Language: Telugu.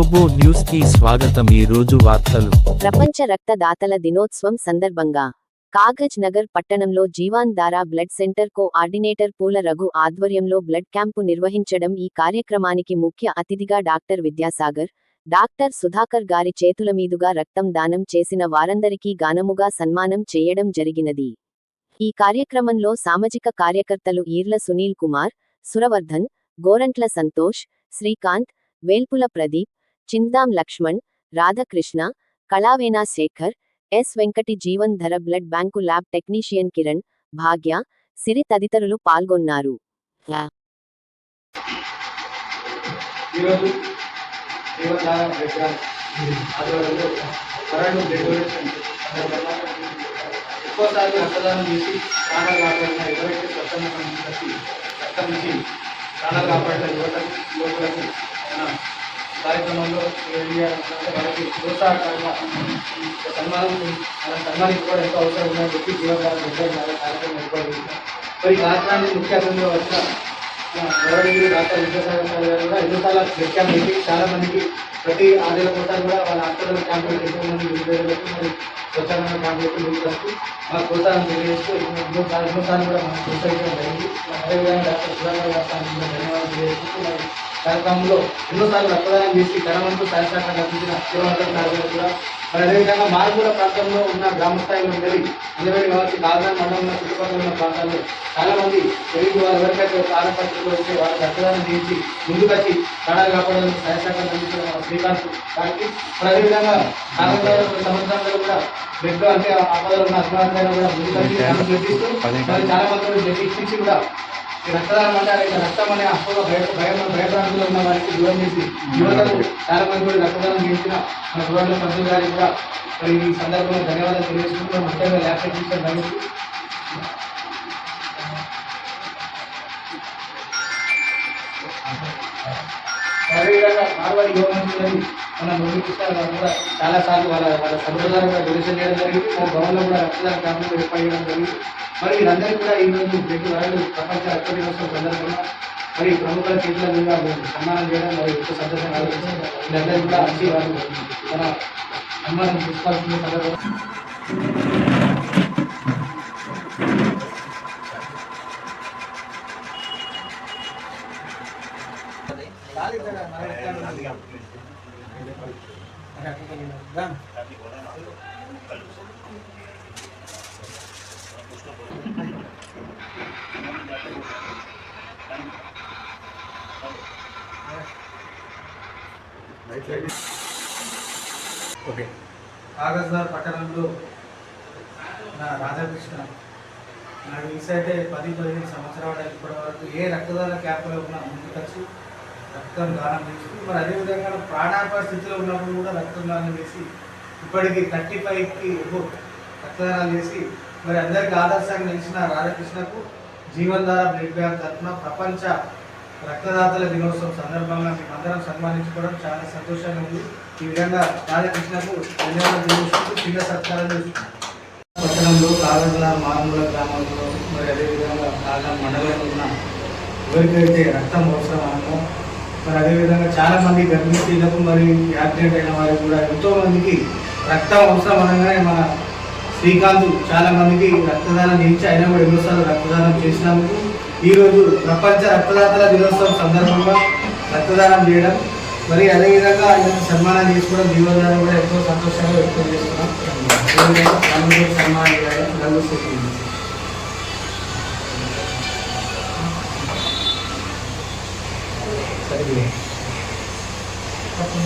గ్లోబో న్యూస్కి స్వాగతం ఈ రోజు వార్తలు. ప్రపంచ రక్తదాతల దినోత్సవం సందర్భంగా కాగజ్ నగర్ పట్టణంలో జీవాన్ దారా బ్లడ్ సెంటర్ కో ఆర్డినేటర్ పూల రఘు ఆధ్వర్యంలో బ్లడ్ క్యాంపు నిర్వహించడం ఈ కార్యక్రమానికి ముఖ్య అతిథిగా డాక్టర్ విద్యాసాగర్ డాక్టర్ సుధాకర్ గారి చేతుల మీదుగా రక్తం దానం చేసిన వారందరికీ గానముగా సన్మానం చేయడం జరిగినది. ఈ కార్యక్రమంలో సామాజిక కార్యకర్తలు Eerla Sunil Kumar Suravardhan Gorantla Santosh Srikanth Velpula Pradeep Chindam Laxman Radhakrishna Kalavena Shekar S Venkati Jeevan Dhara blood bank lab technician Kiran Bhagya Siri తదితరులు పాల్గొన్నారు. ఈరోజు రక్తదానం చేసి ప్రాణాలు కాపాడిన ఎవరైతే స్వచ్ఛంద సంస్థకి రక్తం ఇచ్చి ప్రాణాలు కాపాడిన యువత యువకులకు మన కార్యక్రమంలో వెళ్ళాలంటే వాళ్ళకి సన్మానం మన సన్మానించుకోవడం ఎంతో అవసరం ఉందని చెప్పి జీవధార ప్రోగ్రామ్ కార్యక్రమం ఏర్పాటు చేశాం మరి ఈ కార్యక్రమానికి ముఖ్య అతిథిగా వచ్చిన గౌరవనీయులు డాక్టర్ విద్యాసాగర్ గారు కూడా ఎన్నోసార్లు బ్లడ్ పెట్టి చాలా మందికి ప్రతి ఆరు కోసం కూడా వాళ్ళ హాస్పిటల్ క్యాంపులు ఎంతో మంది నిరుపేదలకు మరి స్వచ్ఛమైన క్యాంపులకు ముందుకు వస్తూ మా ప్రోత్సాహం తెలియజేస్తూ ఎన్నోసార్లు ఎన్నోసార్లు కూడా మనం ప్రోత్సహించడం జరిగింది. అదేవిధంగా డాక్టర్ సుధాకర్ గారు ధన్యవాదాలు తెలియజేస్తూ మరి కార్యక్రమంలో ఎన్నోసార్లు రక్తదానం చేసి ధనవంతు సాయశాఖ అందించిన శివవంతం గారు కూడా. మరి అదేవిధంగా మారుమూల ప్రాంతంలో ఉన్న గ్రామ స్థాయిలో ఉండేది అందరి కావచ్చు కాకినాడ మండలంలో చుట్టుపక్కల ఉన్న ప్రాంతాల్లో చాలా మంది తెలుగు వారు ఎవరికైతే తారపత్రికలు ఉంటే వాళ్ళు రక్తదానం చేసి ముందుకొచ్చి ప్రాణాలు కాపాడడానికి సహాయశాఖ అందించిన శ్రీకాంత్ గారికి. మరి అదేవిధంగా కాకినాడ సంవత్సరంలో కూడా బ్లడ్ అంటే ఆపదలు ఉన్న అసమానతైన కూడా ముందుకొచ్చి చాలా మంది బ్లడ్ ఇచ్చి కూడా రక్తదానం అంటే అది రక్తం అనే అపోలో భయ భయం భయప్రాంతంలో ఉన్న వారికి దూరం చేసి యువతకు చాలా మంది కూడా రక్తదానం చేసిన మన గృహంలో పంతులు గారికి కూడా మరి ఈ సందర్భంలో ధన్యవాదాలు తెలియజేసుకుంటూ ముఖ్యంగా ల్యాప్టాప్ తీసుకొని ధన్యవాదాలు. అదేవిధంగా మార్వాడి యువమంత్రులని మన ముందు గారు కూడా చాలాసార్లు వాళ్ళ వాళ్ళ సభ్యుల కూడా డొనేషన్ చేయడం జరిగింది. మన భవన్లో కూడా రక్తదాన క్యాంపులు ఏర్పాటు చేయడం జరిగింది. మరి వీరందరికీ కూడా ఈరోజు రోజు ప్రతి వరల్డ్ ప్రపంచ రక్త దినోత్సవం సందర్భంగా మరి ప్రముఖుల చేతుల మీద మేము సన్మానం చేయడం మరి ఎక్కువ సంతోషంగా ఆలోచించారు వీళ్ళందరూ కూడా వచ్చి వాళ్ళు మన సన్మానం తీసుకోవాల్సిన సందర్భంగా. ఓకే. కాగజ్నగర్ పట్టణంలో నా రాధాకృష్ణ. నా వయసు అయితే పది పదిహేను సంవత్సరాలు ఇప్పటి వరకు ఏ రక్తదాన క్యాంపులో ఉన్నా ముందుకొచ్చి రక్తం దానం చేసి మరి అదేవిధంగా ప్రాణాపాయ స్థితిలో ఉన్నప్పుడు కూడా రక్తం దానం చేసి ఇప్పటికి థర్టీ ఫైవ్కి ఎబో రక్తదానాలు చేసి మరి అందరికీ ఆదర్శంగా నిలిచిన రాధాకృష్ణకు జీవన్ధార బ్లడ్ బ్యాంక్ తరఫున ప్రపంచ రక్తదాతల దినోత్సవం సందర్భంగా మేము అందరం సన్మానించుకోవడం చాలా సంతోషంగా ఉంది. ఈ విధంగా రాధాకృష్ణకు ధన్యవాదాలు తెలియజేస్తూ చిన్న సత్కారం చేస్తున్నాం. పట్టణంలో కాగజల మారుమూల గ్రామంలో మరి అదేవిధంగా కాగజ మండలంలో ఉన్న ఎవరికైతే రక్తం అవసరమో మరి అదేవిధంగా చాలా మంది గర్భిణీ స్త్రీలకు మరి యాక్సిడెంట్ అయిన వారికి కూడా ఎంతో మందికి రక్తం అవసరం అనగానే మన శ్రీకాంత్ చాలా మందికి రక్తదానం ఇచ్చి అయినా కూడా ఎన్నోసార్లు రక్తదానం చేసినందుకు ఈరోజు ప్రపంచ రక్తదాతల దినోత్సవం సందర్భంగా రక్తదానం చేయడం మరి అదేవిధంగా ఆయన సన్మానం చేసుకోవడం జీవోదానం కూడా ఎంతో సంతోషంగా వ్యక్తం చేస్తున్నాం. సన్మానం చేయడం నలుగురు సరే